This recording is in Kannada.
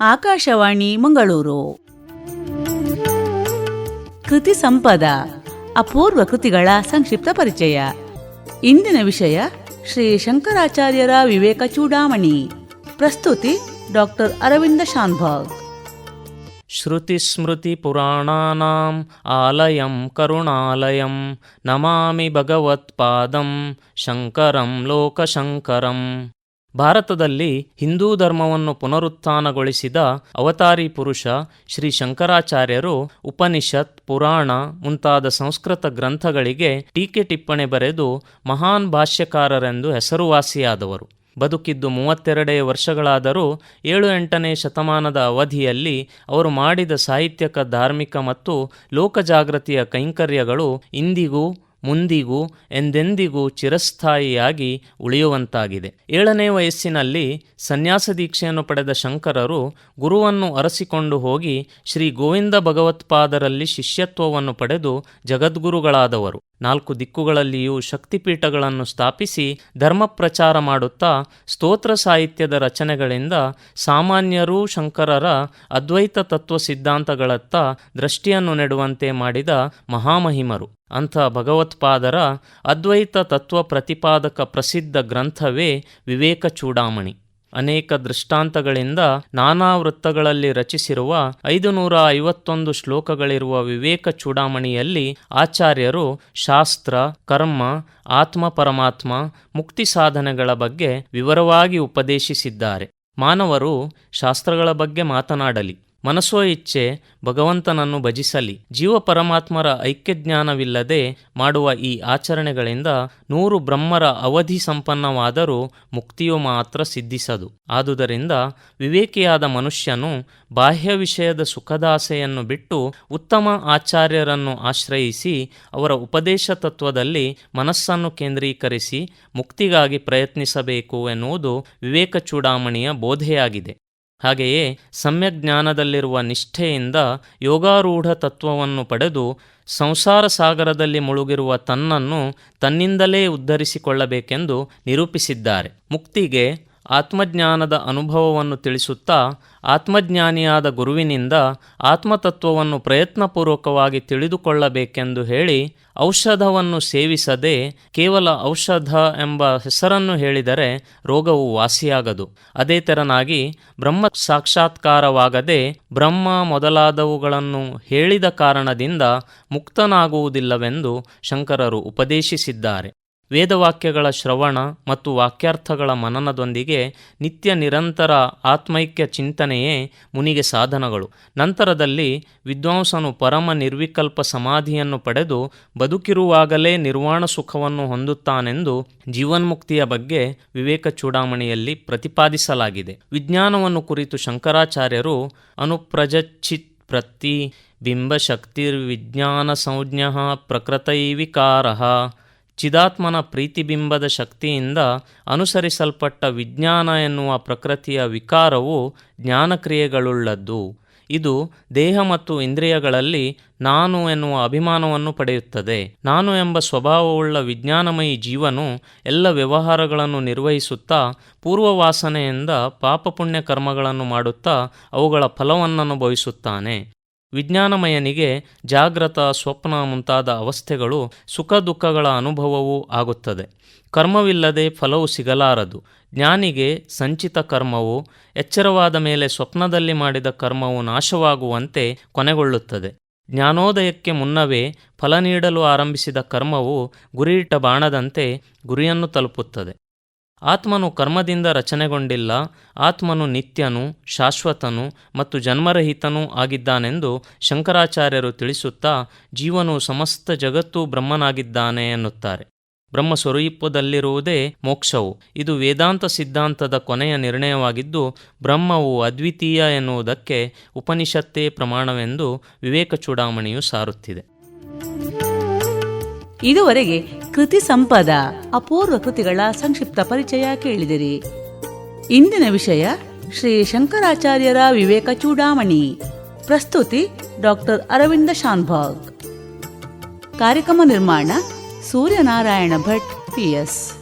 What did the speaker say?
ಆಕಾಶವಾಣಿ ಮಂಗಳೂರು ಕೃತಿ ಸಂಪದ ಅಪೂರ್ವ ಕೃತಿಗಳ ಸಂಕ್ಷಿಪ್ತ ಪರಿಚಯ ಇಂದಿನ ವಿಷಯ ಶ್ರೀ ಶಂಕರಾಚಾರ್ಯರ ವಿವೇಕ ಚೂಡಾಮಣಿ ಪ್ರಸ್ತುತಿ ಡಾಕ್ಟರ್ ಅರವಿಂದ ಶಾನ್ಭಾಗ್ श्रुतिस्मृतिपुराणानाम् आलयं करुणालयं ನಮಾಮಿ ಭಗವತ್ಪಾದಂ ಶಂಕರಂ ಲೋಕಶಂಕರಂ ಭಾರತದಲ್ಲಿ ಹಿಂದೂ ಧರ್ಮವನ್ನು ಪುನರುತ್ಥಾನಗೊಳಿಸಿದ ಅವತಾರಿ ಪುರುಷ ಶ್ರೀ ಶಂಕರಾಚಾರ್ಯರು ಉಪನಿಷತ್, ಪುರಾಣ ಮುಂತಾದ ಸಂಸ್ಕೃತ ಗ್ರಂಥಗಳಿಗೆ ಟೀಕೆ ಟಿಪ್ಪಣಿ ಬರೆದು ಮಹಾನ್ ಭಾಷ್ಯಕಾರರೆಂದು ಹೆಸರುವಾಸಿಯಾದವರು. ಬದುಕಿದ್ದು ಮೂವತ್ತೆರಡೇ ವರ್ಷಗಳಾದರೂ ಏಳು ಎಂಟನೇ ಶತಮಾನದ ಅವಧಿಯಲ್ಲಿ ಅವರು ಮಾಡಿದ ಸಾಹಿತ್ಯಕ, ಧಾರ್ಮಿಕ ಮತ್ತು ಲೋಕಜಾಗೃತಿಯ ಕೈಂಕರ್ಯಗಳು ಇಂದಿಗೂ ಮುಂದಿಗೂ ಎಂದೆಂದಿಗೂ ಚಿರಸ್ಥಾಯಿಯಾಗಿ ಉಳಿಯುವಂತಾಗಿದೆ. ಏಳನೇ ವಯಸ್ಸಿನಲ್ಲಿ ಸನ್ಯಾಸ ದೀಕ್ಷೆಯನ್ನು ಪಡೆದ ಶಂಕರರು ಗುರುವನ್ನು ಅರಸಿಕೊಂಡು ಹೋಗಿ ಶ್ರೀ ಗೋವಿಂದ ಭಗವತ್ಪಾದರಲ್ಲಿ ಶಿಷ್ಯತ್ವವನ್ನು ಪಡೆದು ಜಗದ್ಗುರುಗಳಾದವರು. ನಾಲ್ಕು ದಿಕ್ಕುಗಳಲ್ಲಿಯೂ ಶಕ್ತಿಪೀಠಗಳನ್ನು ಸ್ಥಾಪಿಸಿ ಧರ್ಮ ಪ್ರಚಾರ ಮಾಡುತ್ತಾ ಸ್ತೋತ್ರ ಸಾಹಿತ್ಯದ ರಚನೆಗಳಿಂದ ಸಾಮಾನ್ಯರೂ ಶಂಕರರ ಅದ್ವೈತ ತತ್ವ ಸಿದ್ಧಾಂತಗಳತ್ತ ದೃಷ್ಟಿಯನ್ನು ನೆಡುವಂತೆ ಮಾಡಿದ ಮಹಾಮಹಿಮರು. ಅಂಥ ಭಗವತ್ಪಾದರ ಅದ್ವೈತ ತತ್ವ ಪ್ರತಿಪಾದಕ ಪ್ರಸಿದ್ಧ ಗ್ರಂಥವೇ ವಿವೇಕ ಚೂಡಾಮಣಿ. ಅನೇಕ ದೃಷ್ಟಾಂತಗಳಿಂದ ನಾನಾ ವೃತ್ತಗಳಲ್ಲಿ ರಚಿಸಿರುವ ಐದು ನೂರ ಐವತ್ತೊಂದು ಶ್ಲೋಕಗಳಿರುವ ವಿವೇಕ ಚೂಡಾಮಣಿಯಲ್ಲಿ ಆಚಾರ್ಯರು ಶಾಸ್ತ್ರ, ಕರ್ಮ, ಆತ್ಮ ಪರಮಾತ್ಮ, ಮುಕ್ತಿ ಸಾಧನೆಗಳ ಬಗ್ಗೆ ವಿವರವಾಗಿ ಉಪದೇಶಿಸಿದ್ದಾರೆ. ಮಾನವರು ಶಾಸ್ತ್ರಗಳ ಬಗ್ಗೆ ಮಾತನಾಡಲಿ. ಮನಸ್ಸೋ ಇಚ್ಛೆ ಭಗವಂತನನ್ನು ಭಜಿಸಲಿ. ಜೀವ ಪರಮಾತ್ಮರ ಐಕ್ಯಜ್ಞಾನವಿಲ್ಲದೆ ಮಾಡುವ ಈ ಆಚರಣೆಗಳಿಂದ ನೂರು ಬ್ರಹ್ಮರ ಅವಧಿ ಸಂಪನ್ನವಾದರೂ ಮುಕ್ತಿಯು ಮಾತ್ರ ಸಿದ್ಧಿಸದು. ಆದುದರಿಂದ ವಿವೇಕಿಯಾದ ಮನುಷ್ಯನು ಬಾಹ್ಯ ವಿಷಯದ ಸುಖದಾಸೆಯನ್ನು ಬಿಟ್ಟು ಉತ್ತಮ ಆಚಾರ್ಯರನ್ನು ಆಶ್ರಯಿಸಿ ಅವರ ಉಪದೇಶ ತತ್ವದಲ್ಲಿ ಮನಸ್ಸನ್ನು ಕೇಂದ್ರೀಕರಿಸಿ ಮುಕ್ತಿಗಾಗಿ ಪ್ರಯತ್ನಿಸಬೇಕು ಎನ್ನುವುದು ವಿವೇಕ ಚೂಡಾಮಣಿಯ ಬೋಧೆಯಾಗಿದೆ. ಹಾಗೆಯೇ ಸಮ್ಯಜ್ಞಾನದಲ್ಲಿರುವ ನಿಷ್ಠೆಯಿಂದ ಯೋಗಾರೂಢ ತತ್ವವನ್ನು ಪಡೆದು ಸಂಸಾರ ಸಾಗರದಲ್ಲಿ ಮುಳುಗಿರುವ ತನ್ನನ್ನು ತನ್ನಿಂದಲೇ ಉದ್ಧರಿಸಿಕೊಳ್ಳಬೇಕೆಂದು ನಿರೂಪಿಸಿದ್ದಾರೆ. ಮುಕ್ತಿಗೆ ಆತ್ಮಜ್ಞಾನದ ಅನುಭವವನ್ನು ತಿಳಿಸುತ್ತಾ ಆತ್ಮಜ್ಞಾನಿಯಾದ ಗುರುವಿನಿಂದ ಆತ್ಮತತ್ವವನ್ನು ಪ್ರಯತ್ನಪೂರ್ವಕವಾಗಿ ತಿಳಿದುಕೊಳ್ಳಬೇಕೆಂದು ಹೇಳಿ ಔಷಧವನ್ನು ಸೇವಿಸದೆ ಕೇವಲ ಔಷಧ ಎಂಬ ಹೆಸರನ್ನು ಹೇಳಿದರೆ ರೋಗವು ವಾಸಿಯಾಗದು. ಅದೇ ತೆರನಾಗಿ ಬ್ರಹ್ಮ ಸಾಕ್ಷಾತ್ಕಾರವಾಗದೆ ಬ್ರಹ್ಮ ಮೊದಲಾದವುಗಳನ್ನು ಹೇಳಿದ ಕಾರಣದಿಂದ ಮುಕ್ತನಾಗುವುದಿಲ್ಲವೆಂದು ಶಂಕರರು ಉಪದೇಶಿಸಿದ್ದಾರೆ. ವೇದವಾಕ್ಯಗಳ ಶ್ರವಣ ಮತ್ತು ವಾಕ್ಯಾರ್ಥಗಳ ಮನನದೊಂದಿಗೆ ನಿತ್ಯ ನಿರಂತರ ಆತ್ಮೈಕ್ಯ ಚಿಂತನೆಯೇ ಮುನಿಗೆ ಸಾಧನಗಳು. ನಂತರದಲ್ಲಿ ವಿದ್ವಾಂಸನು ಪರಮ ನಿರ್ವಿಕಲ್ಪ ಸಮಾಧಿಯನ್ನು ಪಡೆದು ಬದುಕಿರುವಾಗಲೇ ನಿರ್ವಾಣ ಸುಖವನ್ನು ಹೊಂದುತ್ತಾನೆಂದು ಜೀವನ್ಮುಕ್ತಿಯ ಬಗ್ಗೆ ವಿವೇಕ ಚೂಡಾಮಣಿಯಲ್ಲಿ ಪ್ರತಿಪಾದಿಸಲಾಗಿದೆ. ವಿಜ್ಞಾನವನ್ನು ಕುರಿತು ಶಂಕರಾಚಾರ್ಯರು ಅನುಪ್ರಜಚ್ಚಿತ್ ಪ್ರತಿ ಬಿಂಬಶಕ್ತಿರ್ವಿಜ್ಞಾನ ಸಂಜ್ಞ ಪ್ರಕೃತೈವಿಕಾರ ಚಿದಾತ್ಮನ ಪ್ರೀತಿಬಿಂಬದ ಶಕ್ತಿಯಿಂದ ಅನುಸರಿಸಲ್ಪಟ್ಟ ವಿಜ್ಞಾನ ಎನ್ನುವ ಪ್ರಕೃತಿಯ ವಿಕಾರವು ಜ್ಞಾನಕ್ರಿಯೆಗಳುಳ್ಳದ್ದು. ಇದು ದೇಹ ಮತ್ತು ಇಂದ್ರಿಯಗಳಲ್ಲಿ ನಾನು ಎನ್ನುವ ಅಭಿಮಾನವನ್ನು ಪಡೆಯುತ್ತದೆ. ನಾನು ಎಂಬ ಸ್ವಭಾವವುಳ್ಳ ವಿಜ್ಞಾನಮಯಿ ಜೀವನು ಎಲ್ಲ ವ್ಯವಹಾರಗಳನ್ನು ನಿರ್ವಹಿಸುತ್ತಾ, ಪೂರ್ವವಾಸನೆಯಿಂದ ಪಾಪಪುಣ್ಯ ಕರ್ಮಗಳನ್ನು ಮಾಡುತ್ತಾ, ಅವುಗಳ ಫಲವನ್ನನುಭವಿಸುತ್ತಾನೆ. ವಿಜ್ಞಾನಮಯನಿಗೆ ಜಾಗ್ರತ ಸ್ವಪ್ನ ಮುಂತಾದ ಅವಸ್ಥೆಗಳು ಸುಖ ದುಃಖಗಳ ಅನುಭವವೂ ಆಗುತ್ತದೆ. ಕರ್ಮವಿಲ್ಲದೆ ಫಲವು ಸಿಗಲಾರದು. ಜ್ಞಾನಿಗೆ ಸಂಚಿತ ಕರ್ಮವು, ಎಚ್ಚರವಾದ ಮೇಲೆ ಸ್ವಪ್ನದಲ್ಲಿ ಮಾಡಿದ ಕರ್ಮವು ನಾಶವಾಗುವಂತೆ ಕೊನೆಗೊಳ್ಳುತ್ತದೆ. ಜ್ಞಾನೋದಯಕ್ಕೆ ಮುನ್ನವೇ ಫಲ ನೀಡಲು ಆರಂಭಿಸಿದ ಕರ್ಮವು ಗುರಿಯಿಟ್ಟ ಬಾಣದಂತೆ ಗುರಿಯನ್ನು ತಲುಪುತ್ತದೆ. ಆತ್ಮನು ಕರ್ಮದಿಂದ ರಚನೆಗೊಂಡಿಲ್ಲ, ಆತ್ಮನು ನಿತ್ಯನು, ಶಾಶ್ವತನು ಮತ್ತು ಜನ್ಮರಹಿತನೂ ಆಗಿದ್ದಾನೆಂದು ಶಂಕರಾಚಾರ್ಯರು ತಿಳಿಸುತ್ತಾ, ಜೀವನು ಸಮಸ್ತ ಜಗತ್ತು ಬ್ರಹ್ಮನಾಗಿದ್ದಾನೆ ಎನ್ನುತ್ತಾರೆ. ಬ್ರಹ್ಮ ಸ್ವರೂಪದಲ್ಲಿರುವುದೇ ಮೋಕ್ಷವು. ಇದು ವೇದಾಂತ ಸಿದ್ಧಾಂತದ ಕೊನೆಯ ನಿರ್ಣಯವಾಗಿದ್ದು, ಬ್ರಹ್ಮವು ಅದ್ವಿತೀಯ ಎನ್ನುವುದಕ್ಕೆ ಉಪನಿಷತ್ತೇ ಪ್ರಮಾಣವೆಂದು ವಿವೇಕ ಚೂಡಾಮಣಿಯು ಸಾರುತ್ತಿದೆ. ಇದುವರೆಗೆ ಕೃತಿ ಸಂಪದ, ಅಪೂರ್ವ ಕೃತಿಗಳ ಸಂಕ್ಷಿಪ್ತ ಪರಿಚಯ ಕೇಳಿದಿರಿ. ಇಂದಿನ ವಿಷಯ ಶ್ರೀ ಶಂಕರಾಚಾರ್ಯರ ವಿವೇಕ ಚೂಡಾಮಣಿ. ಪ್ರಸ್ತುತಿ ಡಾಕ್ಟರ್ ಅರವಿಂದ ಶಾನ್ಭಾಗ್. ಕಾರ್ಯಕ್ರಮ ನಿರ್ಮಾಣ ಸೂರ್ಯನಾರಾಯಣ ಭಟ್ ಪಿಎಸ್